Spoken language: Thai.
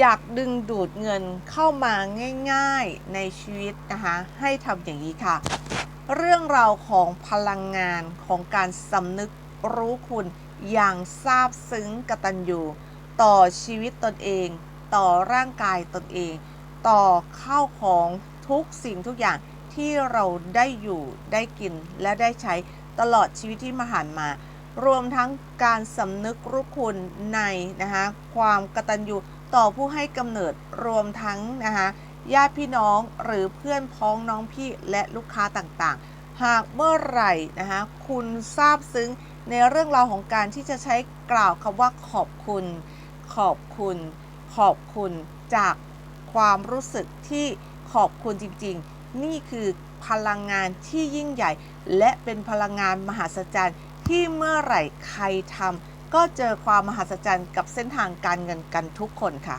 อยากดึงดูดเงินเข้ามาง่ายๆในชีวิตนะคะให้ทำอย่างนี้ค่ะ เรื่องราวของพลังงานของการสำนึกรู้คุณอย่างซาบซึ้งกตัญญูต่อชีวิตตนเอง ต่อร่างกายตนเอง ต่อข้าวของทุกสิ่งทุกอย่างที่เราได้อยู่ได้กินและได้ใช้ตลอดชีวิตที่มาผ่านมา รวมทั้งการสำนึกรู้คุณในนะคะความกตัญญู ต่อผู้ให้กำเนิดรวมทั้งนะคะญาติพี่น้องหรือเพื่อนพ้องน้องพี่และลูกค้าต่างๆ หากเมื่อไหร่นะคะคุณทราบซึ้งในเรื่องราวของการที่จะใช้กล่าวคำว่าขอบคุณ ขอบคุณ ขอบคุณจากความรู้สึกที่ขอบคุณจริงๆ นี่คือพลังงานที่ยิ่งใหญ่ และเป็นพลังงานมหัศจรรย์ที่เมื่อไหร่ใครทำ ก็เจอความมหัศจรรย์กับเส้นทางการเงินกันทุกคนค่ะ